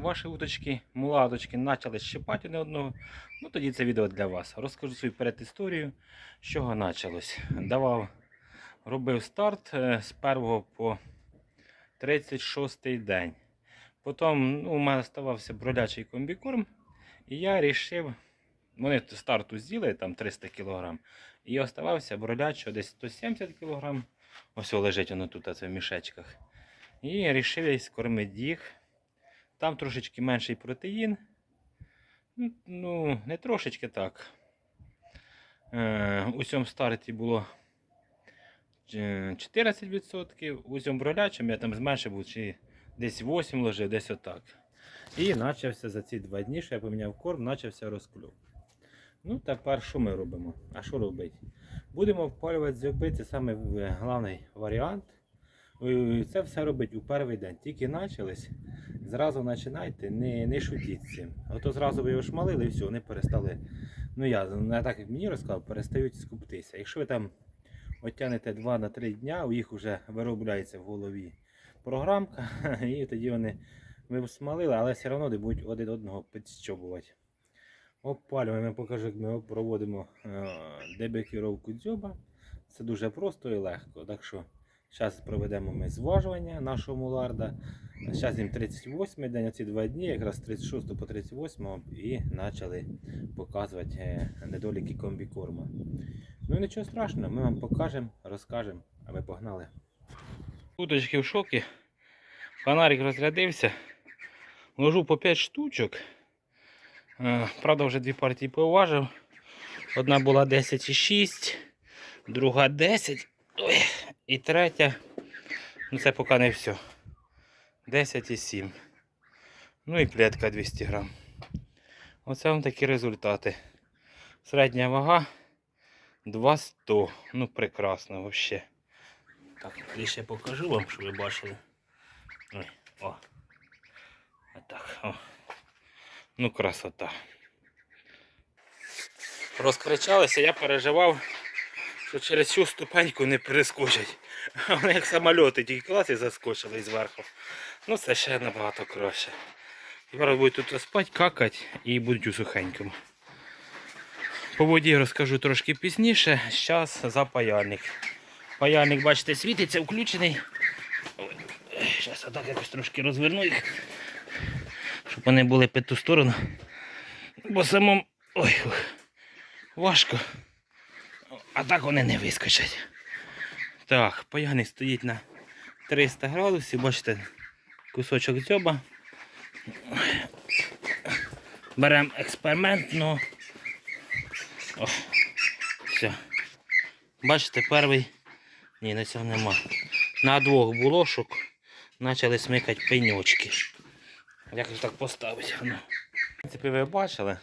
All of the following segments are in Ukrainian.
ваші уточки, мулаточки почали щипати одне одного, ну тоді це відео для вас. Розкажу свою передісторію, з чого почалось. Давав, робив старт е, з 1 по 36 день. Потім ну, у мене ставався бродячий комбікорм, і я вирішив, вони старту з'їли там 300 кг, і оставався бродячого десь 170 кг. Ось лежить воно тут оце в мішечках. І вирішив я скормити їх. Там трошечки менший протеїн. Ну, не трошечки так. Е, у цьому старті було е, 14%, у цьому бролячому я там зменшив чи десь 8 ложив, десь отак. І почався за ці два дні, що я поміняв корм, почався розкльов. Ну, тепер що ми робимо? А що робити? Будемо впалювати зьоби, це саме е, головний варіант. Е, Це все робить у перший день. Тільки почались, зразу починайте, не, не шутіть з цим. Ото зразу ви його шмалили і все, вони перестали. Ну я так як мені розказав, перестають скуптися. Якщо ви там оттянете 2 на 3 дня, у їх вже виробляється в голові програмка, і тоді вони ви смалили, але все одно будуть один одного підщобувати. Опалюємо, я покажу, як ми проводимо е, дебекіровку дзьоба. Це дуже просто і легко. Так що зараз проведемо ми зважування нашого муларда. Зараз їм 38 день, оці два дні, якраз 36 по 38 і почали показувати е, недоліки комбікорма. Ну і нічого страшного, ми вам покажемо, розкажемо, а ми погнали. Уточки в шокі. Фонарик розрядився. Ложу по 5 штучок. Е, Правда, вже дві партії поважив. Одна була 10,6, друга 10. Ой, і третя. Ну це поки не все. 10,7. Ну і клетка 200 грам. Оце вам такі результати. Середня вага 200. Ну прекрасно взагалі. Так, більше покажу вам, щоб ви бачили. Ой, о. Отак, о. Ну, красота. Розкричалися, я переживав, що через цю ступеньку не перескочать. Вони як самольоти, тільки клас і заскочили зверху. Ну це ще набагато краще. Тепер будуть тут спати, какати і будуть у сухенькому. По воді розкажу трошки пізніше. Зараз за паяльник. Паяльник, бачите, світиться, включений. Зараз отак якось трошки розверну їх щоб вони були під ту сторону. Бо самому ой, важко. А так вони не вискочать. Так, паяник стоїть на 300 градусів, бачите, кусочок дзьоба. Беремо експериментно. О, все. Бачите, перший. Ні, на цього нема. На двох булошок почали смикати пеньочки. Як ж так поставити? Ну. В принципі, ви бачили,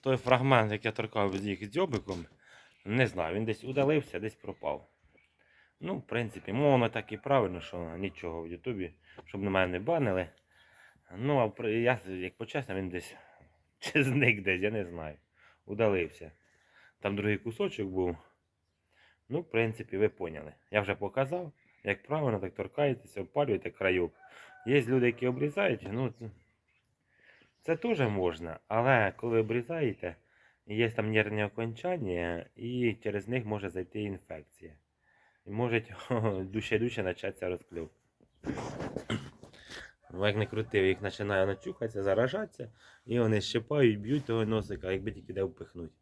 той фрагмент, який я торкав з їх дзьобиком, не знаю, він десь удалився, десь пропав. Ну, в принципі, мовно так і правильно, що нічого в Ютубі, щоб на мене не банили. Ну, а я, як почесно, він десь чи зник десь, я не знаю. Удалився. Там другий кусочок був. Ну, в принципі, ви поняли. Я вже показав, як правильно так торкаєтеся, опалюєте крайок. Є люди, які обрізають, ну це теж можна, але коли обрізаєте, є там нервні окончання, і через них може зайти інфекція. І може дужче дужче початися розкльов. Ну, Як не крутив, їх починає начухатися, заражатися, і вони щипають, б'ють того носика, якби тільки де впихнуть.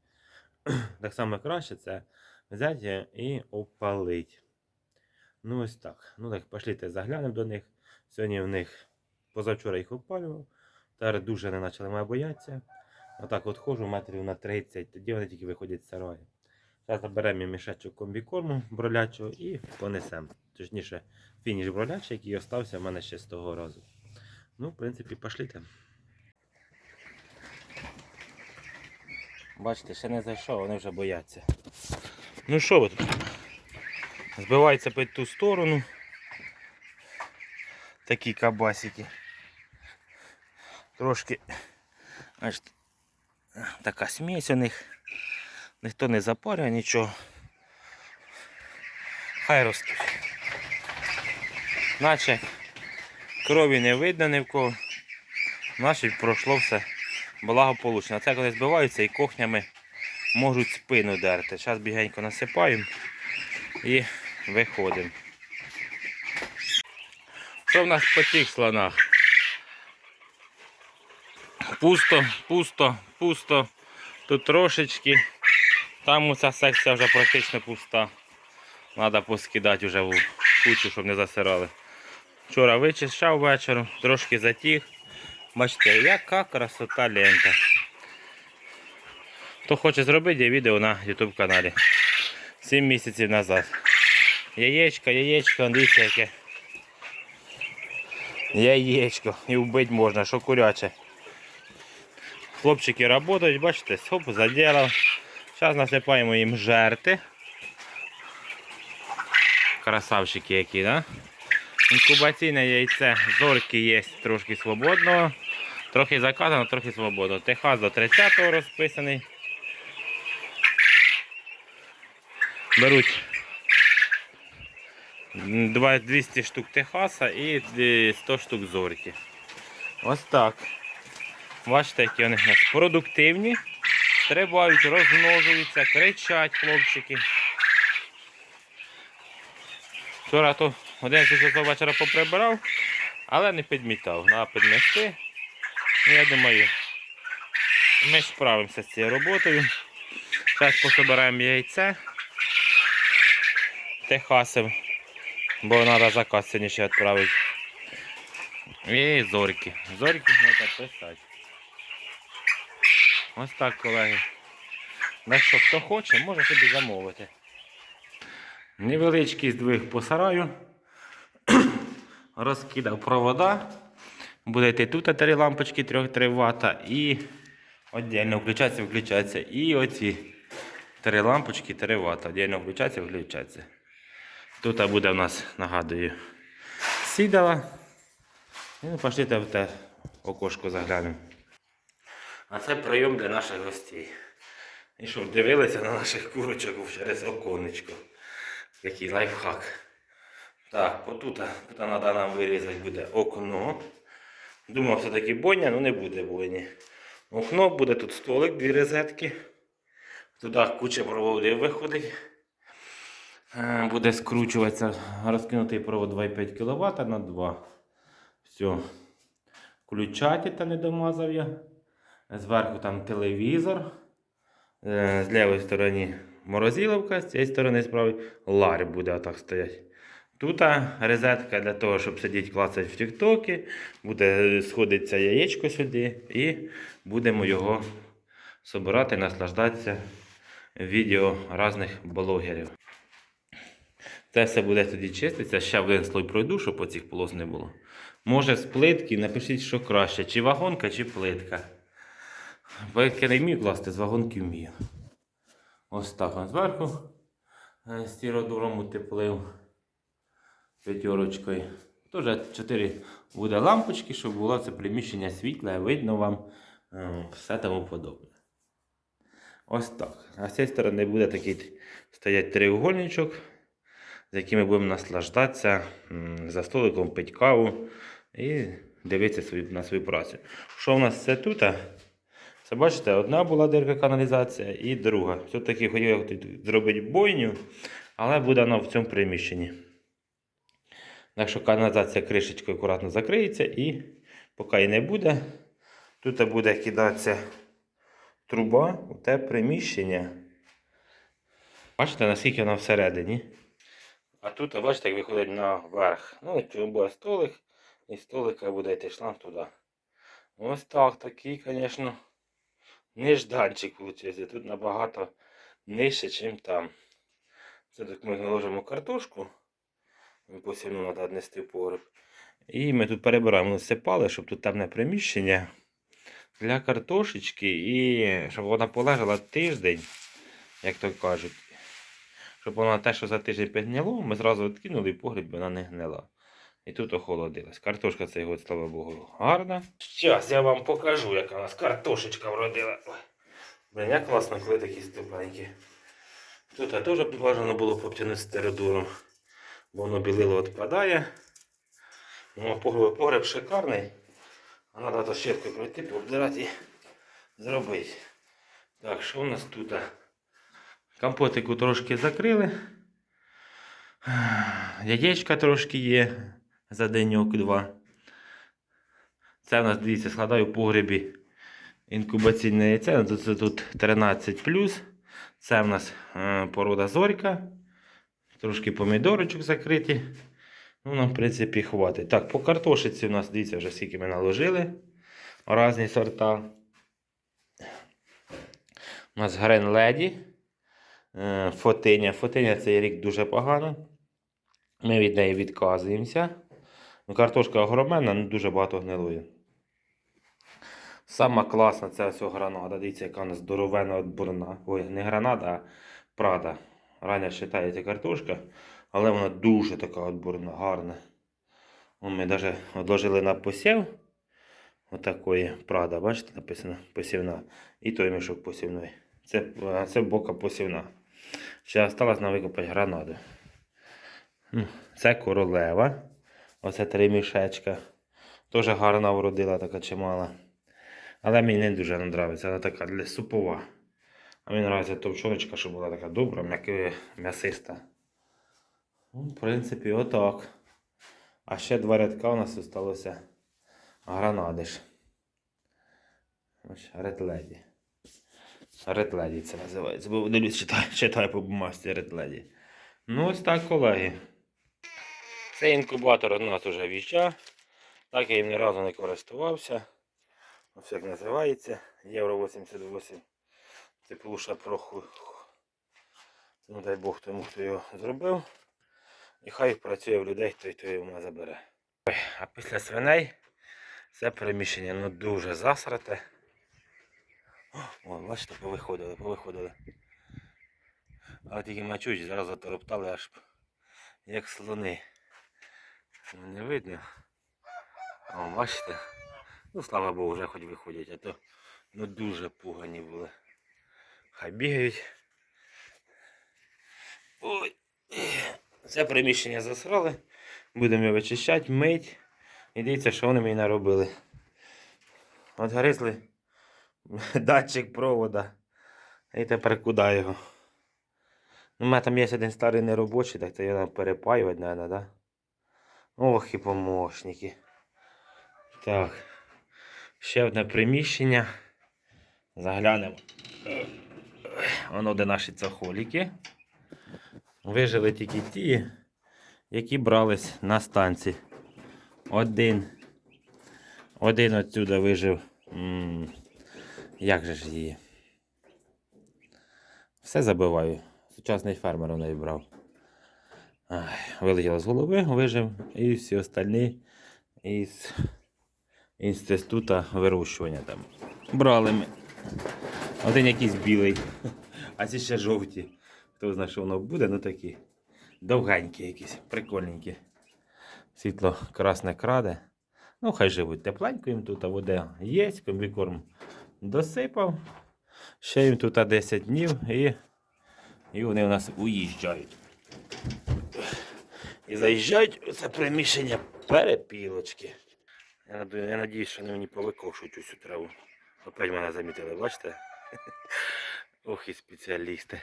Так само краще це взяти і опалити. Ну ось так. Ну так, пошліте, заглянемо до них. Сьогодні в них позавчора їх опалював. Тепер дуже не почали боятися. Отак от ходжу метрів на 30, тоді вони тільки виходять з сараю. Зараз наберемо мішечок комбікорму бролячого і понесемо. Точніше, фініш бролячий, який остався в мене ще з того разу. Ну, в принципі, пошліте. Бачите, ще не зайшов, вони вже бояться. Ну що ви тут? Збивається під ту сторону. Такі кабасики. Трошки значить, така смесь у них. Ніхто не запарює нічого. Хай ростуть. Наче крові не видно ні в кого. Значить, пройшло все благополучно. Це коли збиваються і кохнями можуть спину дерти. Зараз бігенько насипаємо і виходимо. Що в нас по цих слонах? Пусто, пусто, пусто. Тут трошечки. Там уся секція вже практично пуста. Треба поскидати вже в кучу, щоб не засирали. Вчора вичищав вечором, трошки затіг. Бачите, яка красота лента. Хто хоче зробити, є відео на YouTube каналі. 7 місяців назад. Яєчко, яєчко, дивіться яке. Яєчко. І вбити можна, що куряче. Хлопчики працюють, бачите, хоп, заділав. Зараз насипаємо їм жерти. Красавчики які, да? Інкубаційне яйце зорки є трошки свободного. Трохи заказано, трохи свободно. Техас до 30-го розписаний. Беруть 200 штук Техаса і е, 100 штук зорки. Ось так. Бачите, які вони в продуктивні, стрибають, розмножуються, кричать хлопчики. Вчора то 11 часов вечора поприбирав, але не підмітав. Треба підмести. Ну, я думаю, ми справимося з цією роботою. Зараз пособираємо яйце Техасів, бо треба заказ сьогодні ще відправити. І зорки. Зорки треба писати. Ось так, колеги. Так що, хто хоче, може собі замовити. Невеличкий здвиг по сараю. Розкидав провода. Буде йти тут три лампочки 3-3 Вт і віддільно включатися, включатися. І оці три лампочки 3 Вт. Віддільно включатися, включатися. Тут буде в нас, нагадую, сідала. І ну, пошлите в те окошко заглянемо. А це прийом для наших гостей. І що, дивилися на наших курочок через оконечко. Який лайфхак. Так, отут, тут треба нам вирізати буде окно. Думав, все-таки бойня, але не буде бойні. Окно буде тут столик, дві розетки. Туди куча проводів виходить. Е, Буде скручуватися розкинутий провод 2,5 кВт на 2. Все. Включатель не домазав я. Зверху там телевізор. Е, З лівої сторони морозиловка, з цієї сторони справи ларь буде отак стояти. Тут а, розетка для того, щоб сидіти клацати в тіктокі. Буде сходитися яєчко сюди і будемо його збирати, наслаждатися відео різних блогерів. Це все буде тоді чиститися. Ще один слой пройду, щоб оцих полос не було. Може з плитки, напишіть, що краще, чи вагонка, чи плитка. Плитки не вмію класти, з вагонки вмію. Ось так он зверху. е, Стіродуром утеплив п'ятерочкою. Теж 4 буде лампочки, щоб було це приміщення світле, видно вам е, все тому подобне. Ось так. А з цієї сторони буде такий стоять треугольничок, з якими будемо наслаждатися за столиком, пити каву і дивитися на свою працю. Що в нас це тут? Це бачите, одна була дирка каналізація і друга. Все-таки хотів зробити бойню, але буде вона в цьому приміщенні. Так що каналізація кришечкою акуратно закриється і поки її не буде, тут буде кидатися труба у те приміщення. Бачите, наскільки вона всередині. А тут, бачите, як виходить наверх. Ну, тут буде столик, і столика буде йти шланг туди. Ось так, такий, звісно, нежданчик виходить. Тут набагато нижче, ніж там. Це так ми наложимо картошку. Потім ну, треба віднести в погреб. І ми тут перебираємо насипали, щоб тут темне приміщення для картошечки і щоб вона полежала тиждень, як то кажуть. Щоб вона те, що за тиждень підгняло, ми зразу відкинули і погріб вона не гнила. І тут охолодилась. Картошка цей год, слава Богу, гарна. Зараз я вам покажу, яка у нас картошечка вродила. Блін, як класно, коли такі степленькі. Тут теж бажано було б обтягнути стеридуром, бо воно білило відпадає. Ну, погреб, погреб шикарний. А треба то щіткою пройти, пообдирати і зробити. Так, що у нас тут? Компотику трошки закрили. Яєчка трошки є за деньок-два. Це в нас, дивіться, складаю в погребі інкубаційне яйце. Це тут 13 Це в нас е, порода зорька. Трошки помідорочок закриті. Ну, нам, в принципі, хватить. Так, по картошиці у нас, дивіться, вже скільки ми наложили. Різні сорта. У нас Грен Леді. Е, Фотиня. Фотиня цей рік дуже погано. Ми від неї відказуємося. Ну, картошка огроменна, ну дуже багато гнилує. Сама класна це ось гранада. Дивіться, яка вона здоровена отборна. Ой, не гранада, а прада. Рання вважається картошка, але вона дуже така отборна, гарна. Ми навіть одложили на посів. Отакої прада, бачите, написано посівна. І той мішок посівний. Це, це бока посівна. Ще осталось нам викопати гранаду. Ну, Це королева. Оце три мішечка. Теж гарна вродила, така чимала. Але мені не дуже подобається, вона така для супова. А мені подобається товчоночка, щоб була така добра, м'яка, м'ясиста. Ну, в принципі, отак. А ще два рядка у нас залишилося гранадиш. Ось. Red Lady це називається. Бо дивлюсь, читаю, читаю по бумажці Lady. Ну, ось так, колеги. Цей інкубатор у нас вже віща. Так я їм ні разу не користувався. Ось як називається. Євро 88. Теплуша проху. Ну дай Бог тому, хто його зробив. І хай працює в людей, той той його забере. Ой, А після свиней це переміщення ну дуже засрате. О, бачите, повиходили, повиходили. Але тільки мачуть, зараз затороптали аж як слони. Ну, Не видно. О, бачите? Ну, слава Богу, вже хоч виходять, а то ну дуже пугані були. Хай бігають. Ой. Це приміщення засрали. Будемо його вичищати, мить. І дивіться, що вони мені наробили. От гризли датчик провода. І тепер куди його? Ну, у мене там є один старий неробочий, так то його перепаювати треба, да? Ох і помощники. Так. Ще одне приміщення. Заглянемо. Воно де наші цахоліки. Вижили тільки ті, які брались на станції. Один. Один отсюда вижив. М, Як же ж її? Все забиваю. Сучасний фермер у неї брав. Вилетіло з голови, вижив. І всі остальні із інституту вирощування там. Брали ми. Один якийсь білий, а ці ще жовті. Хто знає, що воно буде, ну такі. Довгенькі якісь, прикольненькі. Світло красне краде. Ну, хай живуть тепленько їм тут, а вода є, комбікорм досипав. Ще їм тут 10 днів і, і вони у нас уїжджають. І заїжджають у це приміщення перепілочки. Я, надію, я надіюсь, що вони мені повикошують усю траву. Опять мене замітили, бачите? Ох і спеціалісти.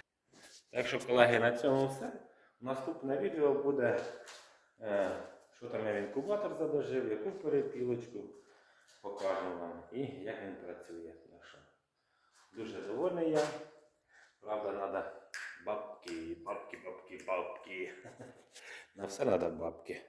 Так що, колеги, на цьому все. Наступне відео буде, е, що там я в інкубатор задожив, яку перепілочку покажу вам і як він працює. Дуже довольний я. Правда, треба бабки, бабки, бабки, бабки. На все треба бабки.